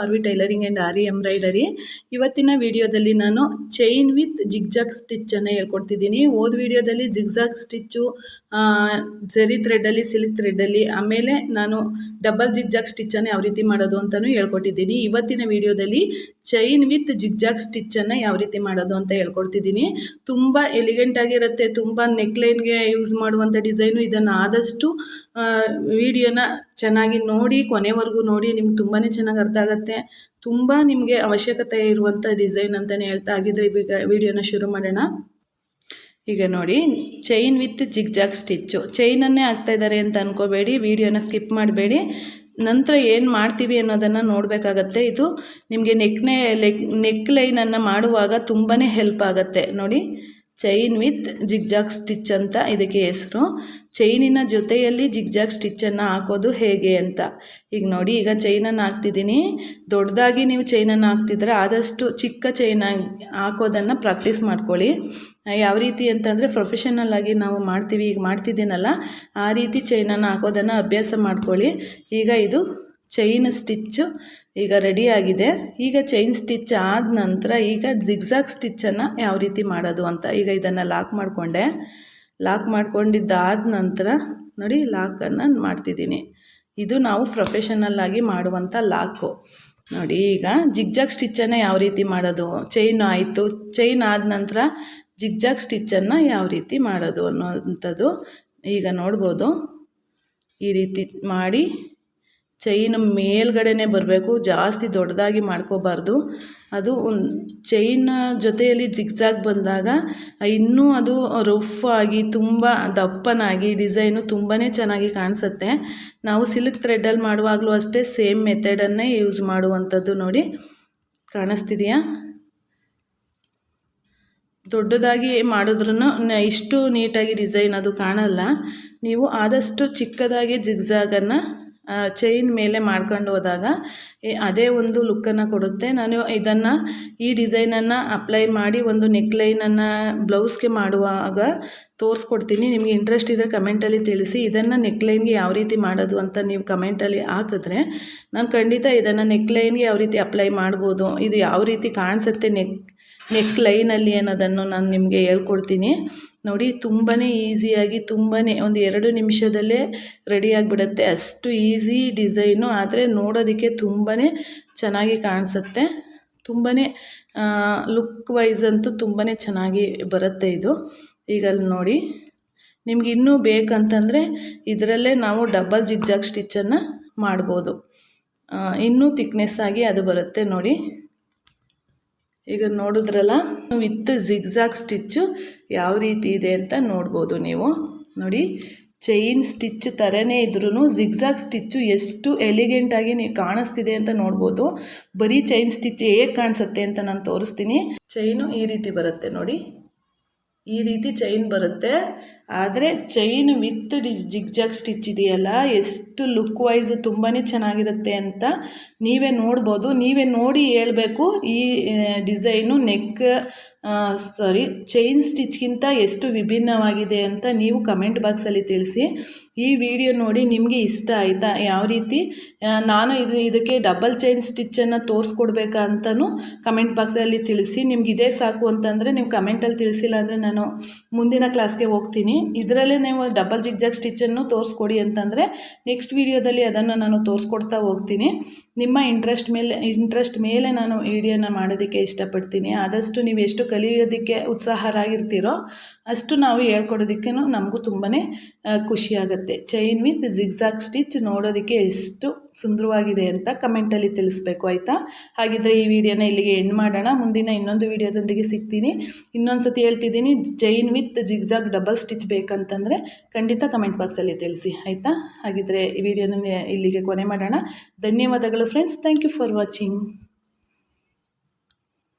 R V tailoring and aari embroidery ಇವತ್ತಿನ ವಿಡಿಯೋದಲ್ಲಿ ನಾನು ಚೈನ್ ವಿತ್ ಜಿಗ್ಜಾಗ್ ಸ್ಟಿಚ್ಚನ್ನು ಹೇಳ್ಕೊಡ್ತಿದ್ದೀನಿ. ಓದ್ ವಿಡಿಯೋದಲ್ಲಿ ಜಿಗ್ಜಾಗ್ ಸ್ಟಿಚ್ಚು ಜರಿ ಥ್ರೆಡ್ಡಲ್ಲಿ ಸಿಲ್ಕ್ ಥ್ರೆಡ್ಡಲ್ಲಿ ಆಮೇಲೆ ನಾನು ಡಬಲ್ ಜಿಗ್ಜಾಗ್ ಸ್ಟಿಚ್ಚನ್ನು ಯಾವ ರೀತಿ ಮಾಡೋದು ಅಂತಲೂ ಹೇಳ್ಕೊಟ್ಟಿದ್ದೀನಿ. ಇವತ್ತಿನ ವಿಡಿಯೋದಲ್ಲಿ ಚೈನ್ ವಿತ್ ಜಿಗ್ಜಾಗ್ ಸ್ಟಿಚ್ಚನ್ನು ಯಾವ ರೀತಿ ಮಾಡೋದು ಅಂತ ಹೇಳ್ಕೊಡ್ತಿದ್ದೀನಿ. ತುಂಬ ಎಲಿಗೆಂಟ್ ಆಗಿರುತ್ತೆ, ತುಂಬ ನೆಕ್ಲೈನ್ಗೆ ಯೂಸ್ ಮಾಡುವಂಥ ಡಿಸೈನು ಇದನ್ನು ಆದಷ್ಟು ವಿಡಿಯೋನ ಚೆನ್ನಾಗಿ ನೋಡಿ, ಕೊನೆವರೆಗೂ ನೋಡಿ ನಿಮ್ಗೆ ತುಂಬಾ ಚೆನ್ನಾಗಿ ಅರ್ಥ ಆಗುತ್ತೆ. ತುಂಬ ನಿಮಗೆ ಅವಶ್ಯಕತೆ ಇರುವಂಥ ಡಿಸೈನ್ ಅಂತಲೇ ಹೇಳ್ತಾ ಆಗಿದ್ರೆ ಈಗ ವಿಡಿಯೋನ ಶುರು ಮಾಡೋಣ. ಈಗ ನೋಡಿ ಚೈನ್ ವಿತ್ ಜಿಗ್ಜಾಗ್ ಸ್ಟಿಚ್ಚು ಚೈನನ್ನೇ ಇದ್ದಾರೆ ಅಂತ ಅನ್ಕೋಬೇಡಿ ವಿಡಿಯೋನ ಸ್ಕಿಪ್ ಮಾಡಬೇಡಿ. ನಂತರ ಏನು ಮಾಡ್ತೀವಿ ಅನ್ನೋದನ್ನು ನೋಡಬೇಕಾಗತ್ತೆ. ಇದು ನಿಮಗೆ ನೆಕ್ನೆ ಲೆಕ್ ನೆಕ್ ಲೈನನ್ನು ಮಾಡುವಾಗ ತುಂಬಾ ಹೆಲ್ಪ್ ಆಗುತ್ತೆ. ನೋಡಿ ಚೈನ್ ವಿತ್ ಜಿಗ್ಜಾಕ್ ಸ್ಟಿಚ್ ಅಂತ ಇದಕ್ಕೆ ಹೆಸರು. ಚೈನಿನ ಜೊತೆಯಲ್ಲಿ ಜಿಗ್ಜಾಕ್ ಸ್ಟಿಚ್ಚನ್ನು ಹಾಕೋದು ಹೇಗೆ ಅಂತ. ಈಗ ನೋಡಿ, ಈಗ ಚೈನನ್ನು ಹಾಕ್ತಿದ್ದೀನಿ. ದೊಡ್ಡದಾಗಿ ನೀವು ಚೈನನ್ನು ಹಾಕ್ತಿದ್ರೆ ಆದಷ್ಟು ಚಿಕ್ಕ ಚೈನ್ ಹಾಕೋದನ್ನು ಪ್ರಾಕ್ಟೀಸ್ ಮಾಡ್ಕೊಳ್ಳಿ. ಯಾವ ರೀತಿ ಅಂತಂದರೆ ಪ್ರೊಫೆಷನಲ್ ಆಗಿ ನಾವು ಮಾಡ್ತೀವಿ, ಈಗ ಮಾಡ್ತಿದ್ದೀನಲ್ಲ, ಆ ರೀತಿ ಚೈನನ್ನು ಹಾಕೋದನ್ನು ಅಭ್ಯಾಸ ಮಾಡ್ಕೊಳ್ಳಿ. ಈಗ ಇದು ಚೈನ್ ಸ್ಟಿಚ್ಚು ಈಗ ರೆಡಿಯಾಗಿದೆ ಈಗ ಚೈನ್ ಸ್ಟಿಚ್ ಆದ ನಂತರ ಈಗ ಜಿಗ್ಜಾಗ್ ಸ್ಟಿಚ್ಚನ್ನು ಯಾವ ರೀತಿ ಮಾಡೋದು ಅಂತ ಈಗ ಇದನ್ನು ಲಾಕ್ ಮಾಡಿಕೊಂಡೆ. ಲಾಕ್ ಮಾಡ್ಕೊಂಡಿದ್ದಾದ ನಂತರ ನೋಡಿ ಲಾಕನ್ನು ಮಾಡ್ತಿದ್ದೀನಿ. ಇದು ನಾವು ಪ್ರೊಫೆಷನಲ್ಲಾಗಿ ಮಾಡುವಂಥ ಲಾಕು ನೋಡಿ ಈಗ ಜಿಗ್ಜಾಗ್ ಸ್ಟಿಚ್ಚನ್ನು ಯಾವ ರೀತಿ ಮಾಡೋದು? ಚೈನ್ ಆಯಿತು. ಚೈನ್ ಆದ ನಂತರ ಜಿಗ್ಜಾಗ್ ಸ್ಟಿಚ್ಚನ್ನು ಯಾವ ರೀತಿ ಮಾಡೋದು ಅನ್ನೋವಂಥದ್ದು ಈಗ ನೋಡ್ಬೋದು. ಈ ರೀತಿ ಮಾಡಿ ಚೈನ್ ಮೇಲ್ಗಡೆನೇ ಬರಬೇಕು, ಜಾಸ್ತಿ ದೊಡ್ಡದಾಗಿ ಮಾಡ್ಕೋಬಾರ್ದು. ಅದು ಒಂದು ಚೈನ್ ಜೊತೆಯಲ್ಲಿ ಜಿಗ್ಸಾಗ್ ಬಂದಾಗ ಇನ್ನೂ ಅದು ರಫ್ ಆಗಿ ತುಂಬ ದಪ್ಪನಾಗಿ ಡಿಸೈನು ತುಂಬಾ ಚೆನ್ನಾಗಿ ಕಾಣಿಸುತ್ತೆ. ನಾವು ಸಿಲ್ಕ್ ಥ್ರೆಡ್ಡಲ್ಲಿ ಮಾಡುವಾಗಲೂ ಅಷ್ಟೇ ಸೇಮ್ ಮೆಥಡನ್ನೇ ಯೂಸ್ ಮಾಡುವಂಥದ್ದು ನೋಡಿ. ಕಾಣಿಸ್ತಿದೆಯಾ? ದೊಡ್ಡದಾಗಿ ಮಾಡಿದ್ರೂ ಇಷ್ಟು ನೀಟಾಗಿ ಡಿಸೈನ್ ಅದು ಕಾಣಲ್ಲ. ನೀವು ಆದಷ್ಟು ಚಿಕ್ಕದಾಗಿ ಜಿಗ್ಜಾಗನ್ನು ಚೈನ್ ಮೇಲೆ ಮಾಡ್ಕೊಂಡು ಹೋದಾಗ ಅದೇ ಒಂದು ಲುಕ್ಕನ್ನು ಕೊಡುತ್ತೆ. ನಾನು ಇದನ್ನು, ಈ ಡಿಸೈನನ್ನು ಅಪ್ಲೈ ಮಾಡಿ ಒಂದು ನೆಕ್ಲೈನನ್ನು ಬ್ಲೌಸ್ಗೆ ಮಾಡುವಾಗ ತೋರಿಸ್ಕೊಡ್ತೀನಿ. ನಿಮಗೆ ಇಂಟ್ರೆಸ್ಟ್ ಇದ್ದರೆ ಕಮೆಂಟಲ್ಲಿ ತಿಳಿಸಿ, ಇದನ್ನು ನೆಕ್ಲೈನ್ಗೆ ಯಾವ ರೀತಿ ಮಾಡೋದು ಅಂತ ನೀವು ಕಮೆಂಟಲ್ಲಿ ಹಾಕಿದ್ರೆ, ನಾನು ಖಂಡಿತ ಇದನ್ನು ನೆಕ್ಲೈನ್ಗೆ ಯಾವ ರೀತಿ ಅಪ್ಲೈ ಮಾಡ್ಬೋದು, ಇದು ಯಾವ ರೀತಿ ಕಾಣಿಸುತ್ತೆ ನೆಕ್ ನೆಕ್ ಲೈನಲ್ಲಿ ಏನದನ್ನು ನಾನು ನಿಮಗೆ ಹೇಳ್ಕೊಡ್ತೀನಿ. ನೋಡಿ ತುಂಬಾ ಈಸಿಯಾಗಿ ತುಂಬಾ ಒಂದು ಎರಡು ನಿಮಿಷದಲ್ಲೇ ರೆಡಿಯಾಗಿಬಿಡುತ್ತೆ ಅಷ್ಟು ಈಸಿ ಡಿಸೈನು, ಆದರೆ ನೋಡೋದಕ್ಕೆ ತುಂಬಾ ಚೆನ್ನಾಗಿ ಕಾಣಿಸುತ್ತೆ. ತುಂಬಾ ಲುಕ್ ವೈಸ್ ಅಂತೂ ತುಂಬಾ ಚೆನ್ನಾಗಿ ಬರುತ್ತೆ ಇದು. ಈಗ ನೋಡಿ, ನಿಮ್ಗೆ ಇನ್ನೂ ಬೇಕಂತಂದರೆ ಇದರಲ್ಲೇ ನಾವು ಡಬಲ್ ಜಿಗ್ಜಾಗ್ ಸ್ಟಿಚ್ಚನ್ನು ಮಾಡ್ಬೋದು. ಇನ್ನೂ ತಿಕ್ನೆಸ್ ಆಗಿ ಅದು ಬರುತ್ತೆ ನೋಡಿ. ಈಗ ನೋಡಿದ್ರಲ್ಲ, ವಿತ್ ಜಿಗ್ಜಾಗ್ ಸ್ಟಿಚ್ಚು ಯಾವ ರೀತಿ ಇದೆ ಅಂತ ನೋಡ್ಬೋದು ನೀವು. ನೋಡಿ, ಚೈನ್ ಸ್ಟಿಚ್ ಥರನೇ ಇದ್ರೂ ಜಿಗ್ಜಾಗ್ ಸ್ಟಿಚ್ಚು ಎಷ್ಟು ಎಲಿಗೆಂಟಾಗಿ ನೀವು ಕಾಣಿಸ್ತಿದೆ ಅಂತ ನೋಡ್ಬೋದು. ಬರೀ ಚೈನ್ ಸ್ಟಿಚ್ ಹೇಗೆ ಕಾಣಿಸುತ್ತೆ ಅಂತ ನಾನು ತೋರಿಸ್ತೀನಿ. ಚೈನು ಈ ರೀತಿ ಬರುತ್ತೆ ನೋಡಿ. ಈ ರೀತಿ ಚೈನ್ ಬರುತ್ತೆ. ಆದರೆ chain with the zigzag stitch ಇದೆಯಲ್ಲ, ಎಷ್ಟು ಲುಕ್ ವೈಸ್ ತುಂಬಾ ಚೆನ್ನಾಗಿರುತ್ತೆ ಅಂತ ನೀವೇ ನೋಡ್ಬೋದು. ನೀವೇ ನೋಡಿ ಹೇಳಬೇಕು ಈ ಡಿಸೈನು ನೆಕ್ ಸಾರಿ ಚೈನ್ ಸ್ಟಿಚ್ಗಿಂತ ಎಷ್ಟು ವಿಭಿನ್ನವಾಗಿದೆ ಅಂತ ನೀವು ಕಮೆಂಟ್ ಬಾಕ್ಸಲ್ಲಿ ತಿಳಿಸಿ. ಈ ವಿಡಿಯೋ ನೋಡಿ ನಿಮಗೆ ಇಷ್ಟ ಆಯಿತಾ? ಯಾವ ರೀತಿ? ನಾನು ಇದು, ಇದಕ್ಕೆ ಡಬಲ್ ಚೈನ್ ಸ್ಟಿಚ್ಚನ್ನು ತೋರಿಸ್ಕೊಡ್ಬೇಕಾ ಅಂತಲೂ ಕಮೆಂಟ್ ಬಾಕ್ಸಲ್ಲಿ ತಿಳಿಸಿ. ನಿಮ್ಗೆ ಇದೇ ಸಾಕು ಅಂತಂದರೆ ನೀವು ಕಮೆಂಟಲ್ಲಿ ತಿಳಿಸಿಲ್ಲ ಅಂದರೆ ನಾನು ಮುಂದಿನ ಕ್ಲಾಸ್ಗೆ ಹೋಗ್ತೀನಿ. ಇದರಲ್ಲೇ ನೀವು ಡಬಲ್ ಜಿಗ್ಜಾಗ್ ಸ್ಟಿಚ್ಚನ್ನು ತೋರಿಸ್ಕೊಡಿ ಅಂತಂದರೆ ನೆಕ್ಸ್ಟ್ ವಿಡಿಯೋದಲ್ಲಿ ಅದನ್ನು ನಾನು ತೋರಿಸ್ಕೊಡ್ತಾ ಹೋಗ್ತೀನಿ. ನಿಮ್ಮ ಇಂಟ್ರೆಸ್ಟ್ ಮೇಲೆ ಇಂಟ್ರೆಸ್ಟ್ ಮೇಲೆ ನಾನು ವಿಡಿಯೋನ ಮಾಡೋದಕ್ಕೆ ಇಷ್ಟಪಡ್ತೀನಿ. ಆದಷ್ಟು ನೀವು ಎಷ್ಟು ಕಲಿಯೋದಕ್ಕೆ ಉತ್ಸಾಹರಾಗಿರ್ತೀರೋ ಅಷ್ಟು ನಾವು ಹೇಳ್ಕೊಡೋದಕ್ಕೆ ನಮಗೂ ತುಂಬಾ ಖುಷಿಯಾಗುತ್ತೆ ಚೈನ್ ವಿತ್ ಜಿಗ್ಜಾಗ್ ಸ್ಟಿಚ್ ನೋಡೋದಕ್ಕೆ ಎಷ್ಟು ಸುಂದರವಾಗಿದೆ ಅಂತ ಕಮೆಂಟಲ್ಲಿ ತಿಳಿಸ್ಬೇಕು, ಆಯಿತಾ? ಹಾಗಿದ್ರೆ ಈ ವಿಡಿಯೋನ ಇಲ್ಲಿಗೆ ಎಂಡ್ ಮಾಡೋಣ. ಮುಂದಿನ ಇನ್ನೊಂದು ವಿಡಿಯೋದೊಂದಿಗೆ ಸಿಗ್ತೀನಿ. ಇನ್ನೊಂದು ಸತಿ ಹೇಳ್ತಿದ್ದೀನಿ chain with zigzag double stitch ಬೇಕಂತಂದರೆ ಖಂಡಿತ ಕಮೆಂಟ್ ಬಾಕ್ಸಲ್ಲಿ ತಿಳಿಸಿ, ಆಯಿತಾ? ಹಾಗಿದ್ರೆ ಈ ವಿಡಿಯೋನ ಇಲ್ಲಿಗೆ ಕೊನೆ ಮಾಡೋಣ. ಧನ್ಯವಾದಗಳು friends thank you for watching